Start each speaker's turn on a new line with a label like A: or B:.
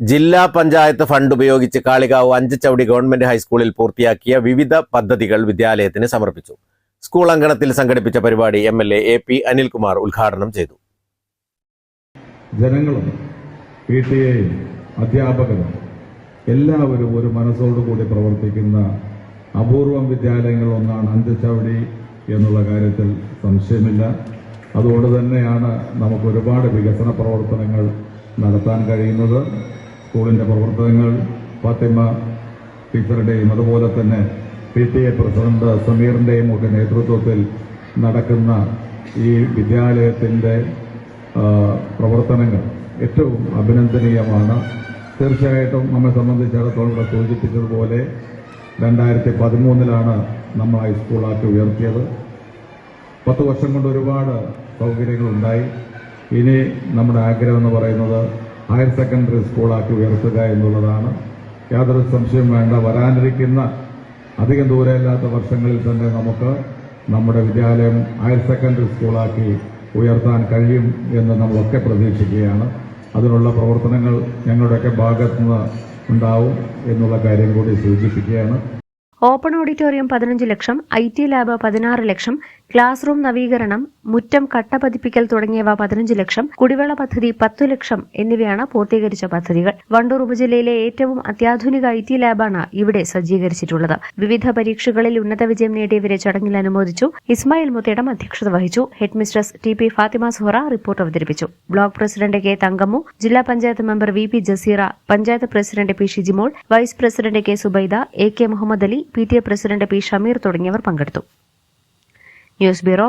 A: ജില്ലാ പഞ്ചായത്ത് ഫണ്ട് ഉപയോഗിച്ച് കാളികാവ് അഞ്ചച്ചവടി ഗവൺമെന്റ് ഹൈസ്കൂളിൽ പൂർത്തിയാക്കിയ വിവിധ പദ്ധതികൾ വിദ്യാലയത്തിന് സമർപ്പിച്ചു. സ്കൂൾ അങ്കണത്തിൽ സംഘടിപ്പിച്ച പരിപാടി M L A A P Anilkumar ഉദ്ഘാടനം ചെയ്തു.
B: ജനങ്ങളും പി അധ്യാപകരും എല്ലാവരും ഒരു മനസ്സോടുകൂടി പ്രവർത്തിക്കുന്ന അപൂർവം വിദ്യാലയങ്ങൾ ഒന്നാണ് അഞ്ചച്ചവടി എന്നുള്ള കാര്യത്തിൽ സംശയമില്ല. അതുകൊണ്ട് തന്നെയാണ് നമുക്ക് ഒരുപാട് വികസന പ്രവർത്തനങ്ങൾ നടത്താൻ കഴിയുന്നത്. സ്കൂളിന്റെ പ്രവർത്തനങ്ങൾ ഫാത്തിമ ടീച്ചറുടെയും അതുപോലെ തന്നെ പി ടി എ പ്രസിഡന്റ് സമീറിന്റെയും ഒക്കെ നേതൃത്വത്തിൽ നടക്കുന്ന ഈ വിദ്യാലയത്തിന്റെ പ്രവർത്തനങ്ങൾ ഏറ്റവും അഭിനന്ദനീയമാണ്. തീർച്ചയായിട്ടും നമ്മെ സംബന്ധിച്ചിടത്തോളം ഇവിടെ സൂചിപ്പിച്ചതുപോലെ രണ്ടായിരത്തി പതിമൂന്നിലാണ് നമ്മൾ ഹൈസ്കൂളാക്കി ഉയർത്തിയത്. പത്ത് വർഷം കൊണ്ട് ഒരുപാട് സൗകര്യങ്ങളുണ്ടായി ഇനി നമ്മുടെ ആഗ്രഹം എന്ന് പറയുന്നത് ഹയർ സെക്കൻഡറി സ്കൂളാക്കി ഉയർത്തുക എന്നുള്ളതാണ്. യാതൊരു സംശയം വേണ്ട. വരാനിരിക്കുന്ന അധികം ദൂരമില്ലാത്ത വർഷങ്ങളിൽ തന്നെ നമുക്ക് നമ്മുടെ വിദ്യാലയം ഹയർ സെക്കൻഡറി സ്കൂളാക്കി ഉയർത്താൻ കഴിയും എന്ന് നമ്മളൊക്കെ പ്രതീക്ഷിക്കുകയാണ്. അതിനുള്ള പ്രവർത്തനങ്ങൾ ഞങ്ങളുടെയൊക്കെ ഭാഗത്തുനിന്ന് ഉണ്ടാവും എന്നുള്ള കാര്യം കൂടി സൂചിപ്പിക്കുകയാണ്.
C: ഓപ്പൺ ഓഡിറ്റോറിയം പതിനഞ്ച് ലക്ഷം ഐ ടി ലാബ് പതിനാറ് ലക്ഷം ക്ലാസ് റൂം നവീകരണം മുറ്റം കട്ട പതിപ്പിക്കൽ തുടങ്ങിയവ പതിനഞ്ച് ലക്ഷം കുടിവെള്ള പദ്ധതി പത്തു ലക്ഷം എന്നിവയാണ് പൂർത്തീകരിച്ച പദ്ധതികൾ. വണ്ടൂർ ഉപജില്ലയിലെ ഏറ്റവും അത്യാധുനിക ഐ ടി ലാബാണ് ഇവിടെ സജ്ജീകരിച്ചിട്ടുള്ളത്. വിവിധ പരീക്ഷകളിൽ ഉന്നത വിജയം നേടിയവരെ ചടങ്ങിൽ അനുമോദിച്ചു ഇസ്മായിൽ മുത്തേടം അധ്യക്ഷത വഹിച്ചു. Head mistress T P Fathima Suhara report അവതരിപ്പിച്ചു. ബ്ലോക്ക് പ്രസിഡന്റ് കെ തങ്കമ്മു ജില്ലാ panchayat member V P Jaseera panchayat president P Shijimol vice president K Subaida A K Muhammad Ali P T A president P Shameer തുടങ്ങിയവർ പങ്കെടുത്തു. News bureau